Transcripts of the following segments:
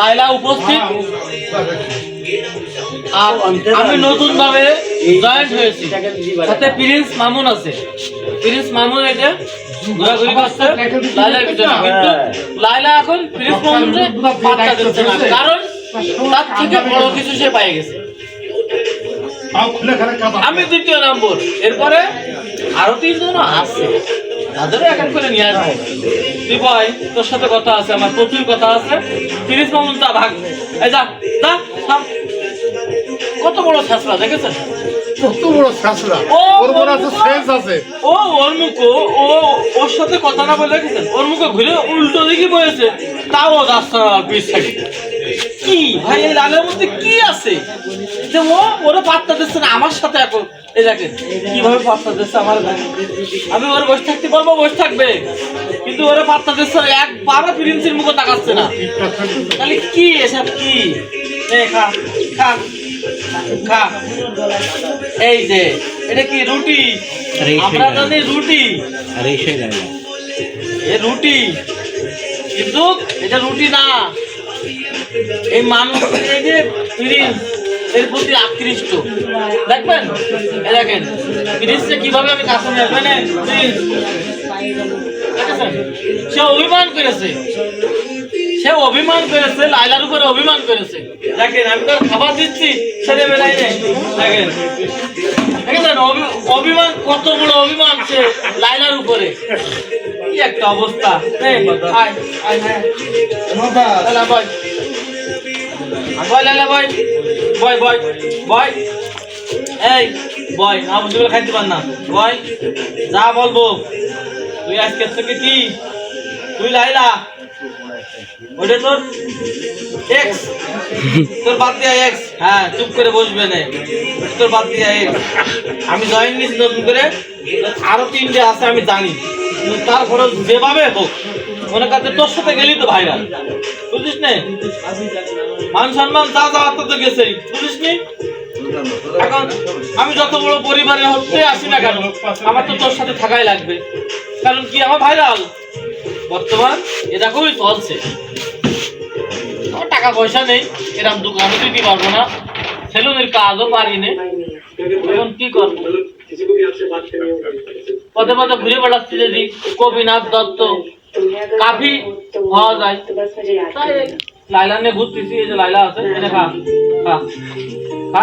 লাইলা উপস্থিত। আর আমি নতুন ভাবে জয়েন্ট হয়েছি। সাথে প্রিন্স মামুন আছে। প্রিন্স মামুন এটা ঘোরাঘুরি করছে। লাইলার ভিতরে কিন্তু লাইলা এখন প্রিন্স মামুনকে পাত্তা দিচ্ছে না। কারণ তার থেকে বড় কিছু সে পেয়ে গেছে। আমি দ্বিতীয় নম্বর। এরপরে আরও তিনজন আছে। তাদেরও এক এক করে নিয়ে আসব। তুই ভাই তোর সাথে কথা আছে আমার প্রচুর কথা আছে। তিরিশ মামুন তা ভাগ। এই যা যা কত বড় ছাত্রা দেখেছেন? কত বড় শাসরা। ওর মনে আছে সেন্স আছে। ও ওর মুখো ও ওর সাথে কথা না বলে গেছেন ওর মুখে ঘুরে উল্টো দিকে বলেছে তাও কি ভাই এই লালের মধ্যে কি আছে? যে ও ওরা পাত্তা দিচ্ছে না আমার সাথে এখন। এই দেখেন কীভাবে পাত্তা দিচ্ছে আমার আমি ওর বসে থাকতে বলব বসে থাকবে। কিন্তু ওরা পাত্তা দিচ্ছে একবারও প্রিন্সের মুখে তাকাচ্ছে না। তাহলে কি এসব কি? খা খা খা। এই যে এটা কি রুটি? আমরা জানি রুটি। আরে এ রুটি। কিন্তু এটা রুটি না। এই মানুষ প্রিন্স এর প্রতি আকৃষ্ট। দেখবেন? এ দেখেন প্রিন্সকে কীভাবে আমি কাছে দেখেছেন? সে অভিমান করেছে। সে অভিমান করেছে লাইলার উপরে অভিমান করেছে। দেখেন আমি তো খাবার দিচ্ছি ছেলে বেলায় দেখেন। অভি- অভিমান কত বড় অভিমান সে লাইলার উপরে। কি একটা অবস্থা। বয়। লাইলা, বয়। বয়, বয়, বয়। এই বয় না বুঝতে পারলে খাইতে পার না। বয় যা বলব। তুই আজকে থেকে কি? তুই লাইলা? ওটা তোর এক্স তোর বাদ দিয়া এক্স হ্যাঁ চুপ করে বসবে না। তোর বাদ দিয়া এক্স আমি জয়েন নিয়েছি নতুন করে। আরও তিনটে আছে আমি জানি। কিন্তু তার খরচ যেভাবে হোক মনে কাছে তোর সাথে গেলি তো ভাইরাল বুঝিস নে? মান সম্মান, যা যাওয়ার তো গেছেই। বুঝিস নি? এখন আমি যত বড় পরিবারে হতে আসি না কেন, আমার তো তোর সাথে থাকাই লাগবে। কারণ কি? আমার ভাইরাল বর্তমান খুবই চলছে। আমার টাকা পয়সা নেই এরকম দোকানে দিতে পারব না। সেলুনের কাজও পারি না। এখন কি করব? পদে পদে ঘুরে বেড়াচ্ছি যদি। কবিনাথ দত্ত কাফি পাওয়া যায় লাইলা নিয়ে ঘুরতেছি এই যে লাইলা আছে এনে খা খা খা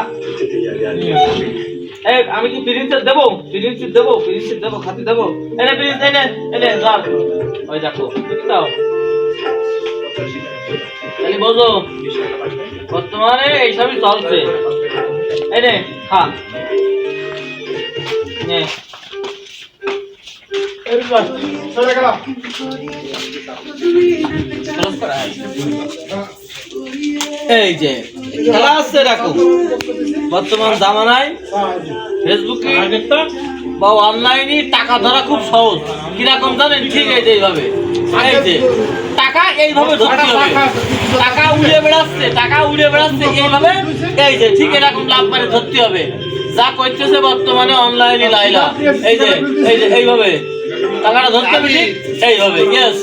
এই আমি কি প্রিন্সের দেবো প্রিন্সের দেবো প্রিন্সের দেবো খাতে দেবো এনে প্রিন্স এনে এনে ধর ওই দেখো দাও তাহলে বোঝো বর্তমানে এইসবই চলছে এই নে খা নে এই যে আছে এরকম বর্তমান জামানায় ফেসবুকে বা অনলাইনে টাকা ধরা খুব সহজ। কীরকম জানেন? ঠিক যে এইভাবে। এই যে, টাকা এইভাবে ধরতে হবে। টাকা উড়ে বেড়াচ্ছে, টাকা উড়ে বেড়াচ্ছে, এইভাবে এই যে, ঠিক এরকম লাভ মানে ধরতে হবে। যা করতেছে বর্তমানে অনলাইনে লাইলা। এই যে এই যে, এইভাবে। টাকাটা ধরতে হবে ঠিক এইভাবে ইয়েস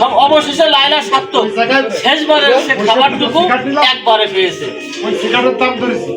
সব অবশেষে লাইলা সার্থক। শেষবারে সে খাবারটুকু একবারে পেয়েছে। ওই সিগারেটের দাম ধরেছি।